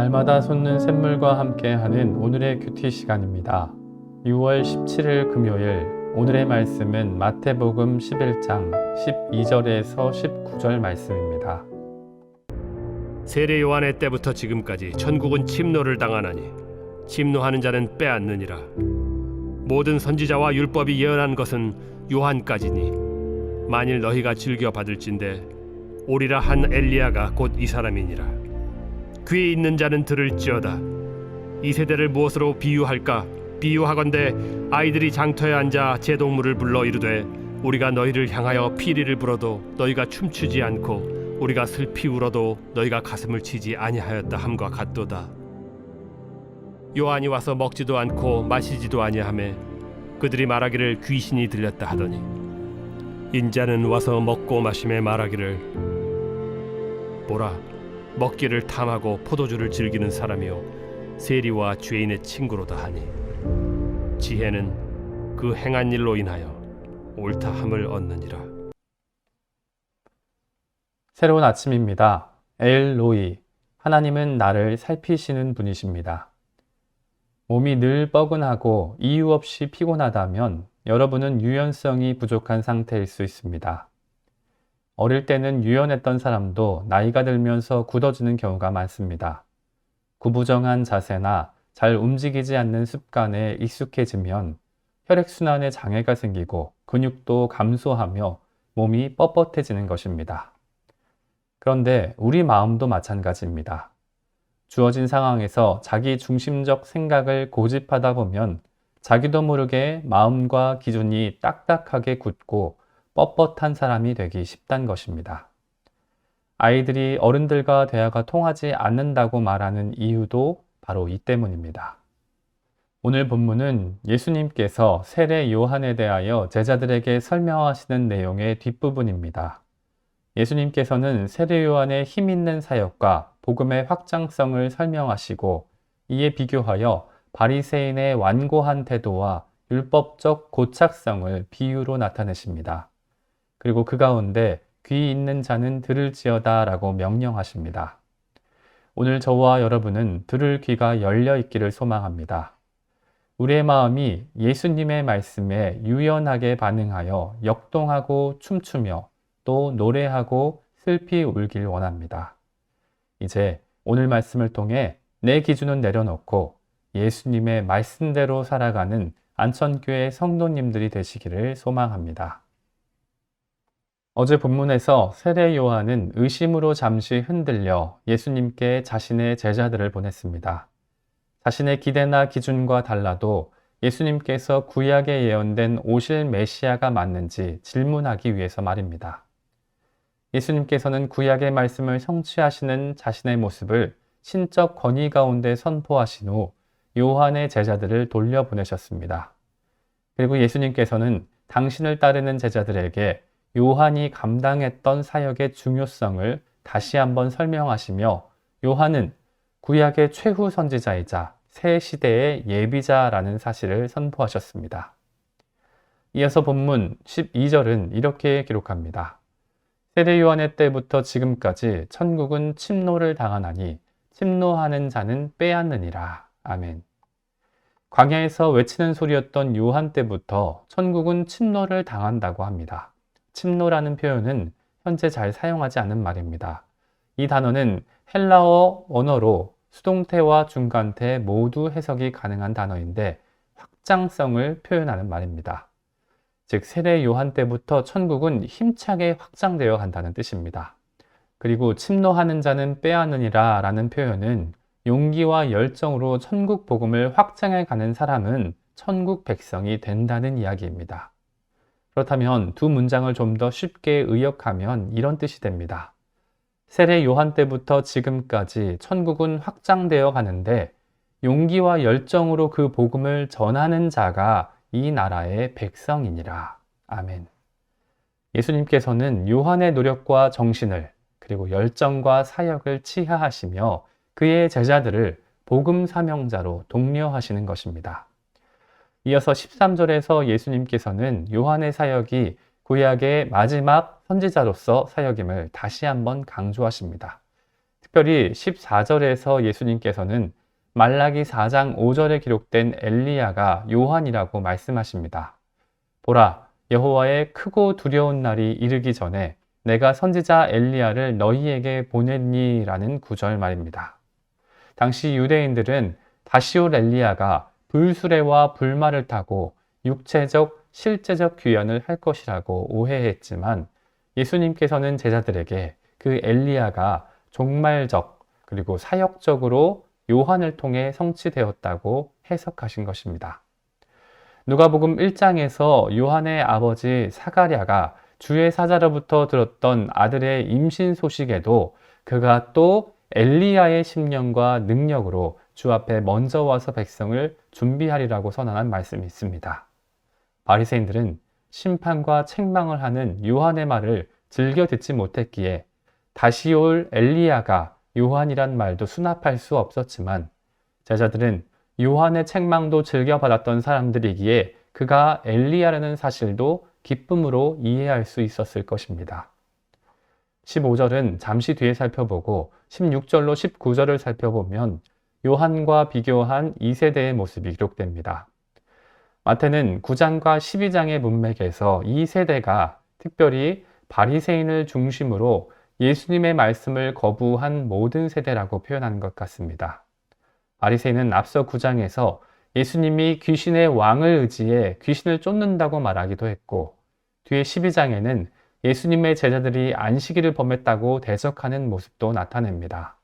날마다 솟는 샘물과 함께하는 오늘의 큐티 시간입니다. 6월 17일 금요일 오늘의 말씀은 마태복음 11장 12절에서 19절 말씀입니다. 세례 요한의 때부터 지금까지 천국은 침노를 당하나니 침노하는 자는 빼앗느니라 모든 선지자와 율법이 예언한 것은 요한까지니 만일 너희가 즐겨 받을진대 오리라 한 엘리야가 곧 이 사람이니라 귀 있는 자는 들을지어다 이 세대를 무엇으로 비유할까 비유하건대 아이들이 장터에 앉아 제 동물을 불러 이르되 우리가 너희를 향하여 피리를 불어도 너희가 춤추지 않고 우리가 슬피 울어도 너희가 가슴을 치지 아니하였다 함과 같도다. 요한이 와서 먹지도 않고 마시지도 아니하매 그들이 말하기를 귀신이 들렸다 하더니 인자는 와서 먹고 마심에 말하기를 보라 먹기를 탐하고 포도주를 즐기는 사람이요 세리와 죄인의 친구로다 하니 지혜는 그 행한 일로 인하여 옳다함을 얻느니라. 새로운 아침입니다. 엘 로이. 하나님은 나를 살피시는 분이십니다. 몸이 늘 뻐근하고 이유 없이 피곤하다면 여러분은 유연성이 부족한 상태일 수 있습니다. 어릴 때는 유연했던 사람도 나이가 들면서 굳어지는 경우가 많습니다. 구부정한 자세나 잘 움직이지 않는 습관에 익숙해지면 혈액순환에 장애가 생기고 근육도 감소하며 몸이 뻣뻣해지는 것입니다. 그런데 우리 마음도 마찬가지입니다. 주어진 상황에서 자기 중심적 생각을 고집하다 보면 자기도 모르게 마음과 기준이 딱딱하게 굳고 뻣뻣한 사람이 되기 쉽단 것입니다. 아이들이 어른들과 대화가 통하지 않는다고 말하는 이유도 바로 이 때문입니다. 오늘 본문은 예수님께서 세례 요한에 대하여 제자들에게 설명하시는 내용의 뒷부분입니다. 예수님께서는 세례 요한의 힘 있는 사역과 복음의 확장성을 설명하시고 이에 비교하여 바리새인의 완고한 태도와 율법적 고착성을 비유로 나타내십니다. 그리고 그 가운데 귀 있는 자는 들을지어다 라고 명령하십니다. 오늘 저와 여러분은 들을 귀가 열려 있기를 소망합니다. 우리의 마음이 예수님의 말씀에 유연하게 반응하여 역동하고 춤추며 또 노래하고 슬피 울길 원합니다. 이제 오늘 말씀을 통해 내 기준은 내려놓고 예수님의 말씀대로 살아가는 안천교회 성도님들이 되시기를 소망합니다. 어제 본문에서 세례 요한은 의심으로 잠시 흔들려 예수님께 자신의 제자들을 보냈습니다. 자신의 기대나 기준과 달라도 예수님께서 구약에 예언된 오실 메시아가 맞는지 질문하기 위해서 말입니다. 예수님께서는 구약의 말씀을 성취하시는 자신의 모습을 신적 권위 가운데 선포하신 후 요한의 제자들을 돌려보내셨습니다. 그리고 예수님께서는 당신을 따르는 제자들에게 요한이 감당했던 사역의 중요성을 다시 한번 설명하시며 요한은 구약의 최후 선지자이자 새 시대의 예비자라는 사실을 선포하셨습니다. 이어서 본문 12절은 이렇게 기록합니다. 세례 요한의 때부터 지금까지 천국은 침노를 당하나니 침노하는 자는 빼앗느니라. 아멘. 광야에서 외치는 소리였던 요한 때부터 천국은 침노를 당한다고 합니다. 침노라는 표현은 현재 잘 사용하지 않는 말입니다. 이 단어는 헬라어 언어로 수동태와 중간태 모두 해석이 가능한 단어인데 확장성을 표현하는 말입니다. 즉 세례 요한 때부터 천국은 힘차게 확장되어 간다는 뜻입니다. 그리고 침노하는 자는 빼앗느니라 라는 표현은 용기와 열정으로 천국 복음을 확장해 가는 사람은 천국 백성이 된다는 이야기입니다. 그렇다면 두 문장을 좀 더 쉽게 의역하면 이런 뜻이 됩니다. 세례 요한 때부터 지금까지 천국은 확장되어 가는데 용기와 열정으로 그 복음을 전하는 자가 이 나라의 백성이니라. 아멘. 예수님께서는 요한의 노력과 정신을 그리고 열정과 사역을 치하하시며 그의 제자들을 복음 사명자로 독려하시는 것입니다. 이어서 13절에서 예수님께서는 요한의 사역이 구약의 마지막 선지자로서 사역임을 다시 한번 강조하십니다. 특별히 14절에서 예수님께서는 말라기 4장 5절에 기록된 엘리야가 요한이라고 말씀하십니다. 보라, 여호와의 크고 두려운 날이 이르기 전에 내가 선지자 엘리야를 너희에게 보냈니라는 구절 말입니다. 당시 유대인들은 다시 올 엘리야가 불수레와 불말을 타고 육체적, 실제적 귀환을 할 것이라고 오해했지만 예수님께서는 제자들에게 그 엘리야가 종말적 그리고 사역적으로 요한을 통해 성취되었다고 해석하신 것입니다. 누가복음 1장에서 요한의 아버지 사가랴가 주의 사자로부터 들었던 아들의 임신 소식에도 그가 또 엘리야의 심령과 능력으로 주 앞에 먼저 와서 백성을 준비하리라고 선언한 말씀이 있습니다. 바리새인들은 심판과 책망을 하는 요한의 말을 즐겨 듣지 못했기에 다시 올 엘리야가 요한이란 말도 수납할 수 없었지만 제자들은 요한의 책망도 즐겨 받았던 사람들이기에 그가 엘리야라는 사실도 기쁨으로 이해할 수 있었을 것입니다. 15절은 잠시 뒤에 살펴보고 16절로 19절을 살펴보면 요한과 비교한 2세대의 모습이 기록됩니다. 마태는 9장과 12장의 문맥에서 이 세대가 특별히 바리새인을 중심으로 예수님의 말씀을 거부한 모든 세대라고 표현한 것 같습니다. 바리새인은 앞서 9장에서 예수님이 귀신의 왕을 의지해 귀신을 쫓는다고 말하기도 했고 뒤에 12장에는 예수님의 제자들이 안식일을 범했다고 대적하는 모습도 나타냅니다.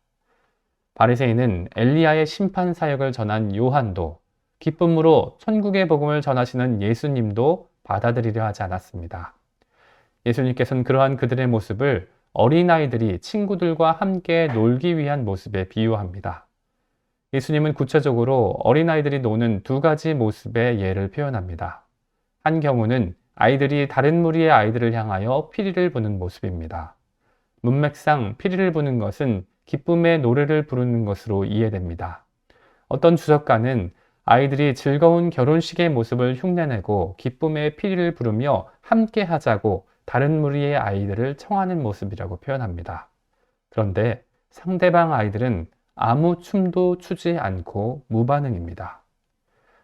바리새인은 엘리야의 심판 사역을 전한 요한도 기쁨으로 천국의 복음을 전하시는 예수님도 받아들이려 하지 않았습니다. 예수님께서는 그러한 그들의 모습을 어린아이들이 친구들과 함께 놀기 위한 모습에 비유합니다. 예수님은 구체적으로 어린아이들이 노는 두 가지 모습의 예를 표현합니다. 한 경우는 아이들이 다른 무리의 아이들을 향하여 피리를 부는 모습입니다. 문맥상 피리를 부는 것은 기쁨의 노래를 부르는 것으로 이해됩니다. 어떤 주석가는 아이들이 즐거운 결혼식의 모습을 흉내내고 기쁨의 피리를 부르며 함께 하자고 다른 무리의 아이들을 청하는 모습이라고 표현합니다. 그런데 상대방 아이들은 아무 춤도 추지 않고 무반응입니다.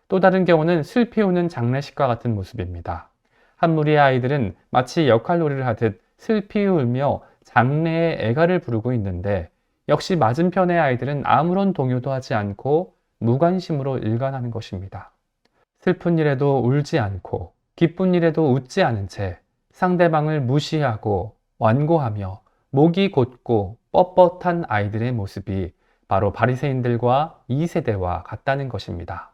또 다른 경우는 슬피 우는 장례식과 같은 모습입니다. 한 무리의 아이들은 마치 역할놀이를 하듯 슬피 울며 장래의 애가를 부르고 있는데 역시 맞은편의 아이들은 아무런 동요도 하지 않고 무관심으로 일관하는 것입니다. 슬픈 일에도 울지 않고 기쁜 일에도 웃지 않은 채 상대방을 무시하고 완고하며 목이 곧고 뻣뻣한 아이들의 모습이 바로 바리새인들과 이 세대와 같다는 것입니다.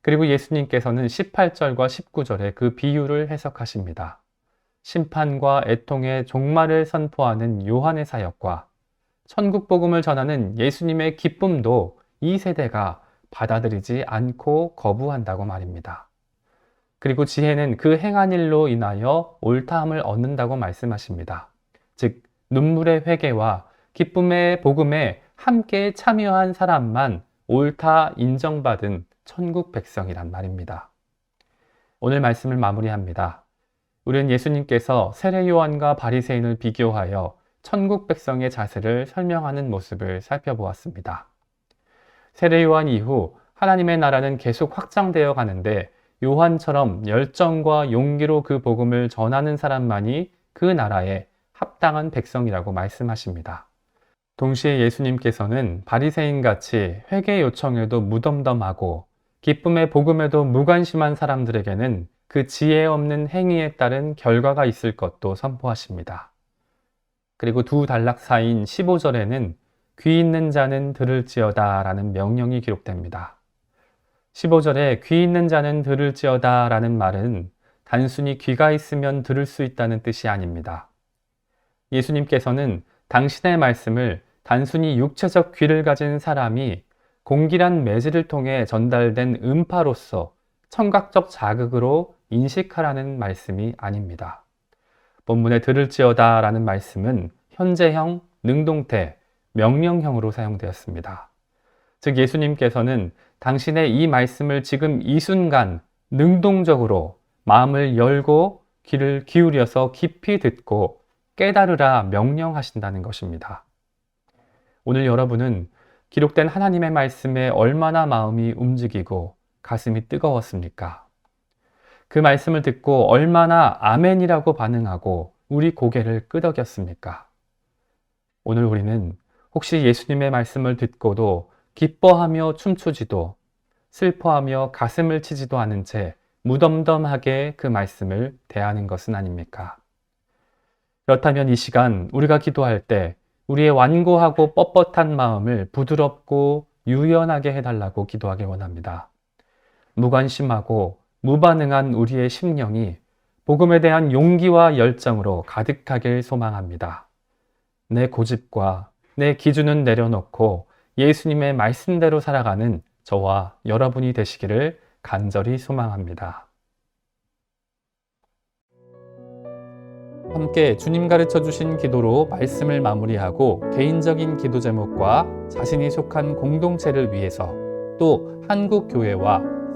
그리고 예수님께서는 18절과 19절에 그 비유를 해석하십니다. 심판과 애통의 종말을 선포하는 요한의 사역과 천국 복음을 전하는 예수님의 기쁨도 이 세대가 받아들이지 않고 거부한다고 말입니다. 그리고 지혜는 그 행한 일로 인하여 옳다함을 얻는다고 말씀하십니다. 즉, 눈물의 회개와 기쁨의 복음에 함께 참여한 사람만 옳다 인정받은 천국 백성이란 말입니다. 오늘 말씀을 마무리합니다. 우리는 예수님께서 세례 요한과 바리새인을 비교하여 천국 백성의 자세를 설명하는 모습을 살펴보았습니다. 세례 요한 이후 하나님의 나라는 계속 확장되어 가는데 요한처럼 열정과 용기로 그 복음을 전하는 사람만이 그 나라에 합당한 백성이라고 말씀하십니다. 동시에 예수님께서는 바리새인 같이 회개 요청에도 무덤덤하고 기쁨의 복음에도 무관심한 사람들에게는 그 지혜 없는 행위에 따른 결과가 있을 것도 선포하십니다. 그리고 두 단락 사이인 15절에는 귀 있는 자는 들을지어다 라는 명령이 기록됩니다. 15절에 귀 있는 자는 들을지어다 라는 말은 단순히 귀가 있으면 들을 수 있다는 뜻이 아닙니다. 예수님께서는 당신의 말씀을 단순히 육체적 귀를 가진 사람이 공기란 매질을 통해 전달된 음파로서 청각적 자극으로 인식하라는 말씀이 아닙니다. 본문에 들을지어다 라는 말씀은 현재형, 능동태, 명령형으로 사용되었습니다. 즉 예수님께서는 당신의 이 말씀을 지금 이 순간 능동적으로 마음을 열고 귀를 기울여서 깊이 듣고 깨달으라 명령하신다는 것입니다. 오늘 여러분은 기록된 하나님의 말씀에 얼마나 마음이 움직이고 가슴이 뜨거웠습니까? 그 말씀을 듣고 얼마나 아멘이라고 반응하고 우리 고개를 끄덕였습니까? 오늘 우리는 혹시 예수님의 말씀을 듣고도 기뻐하며 춤추지도 슬퍼하며 가슴을 치지도 않은 채 무덤덤하게 그 말씀을 대하는 것은 아닙니까? 그렇다면 이 시간 우리가 기도할 때 우리의 완고하고 뻣뻣한 마음을 부드럽고 유연하게 해달라고 기도하기 원합니다. 무관심하고 무반응한 우리의 심령이 복음에 대한 용기와 열정으로 가득하길 소망합니다. 내 고집과 내 기준은 내려놓고 예수님의 말씀대로 살아가는 저와 여러분이 되시기를 간절히 소망합니다. 함께 주님 가르쳐 주신 기도로 말씀을 마무리하고 개인적인 기도 제목과 자신이 속한 공동체를 위해서 또 한국 교회와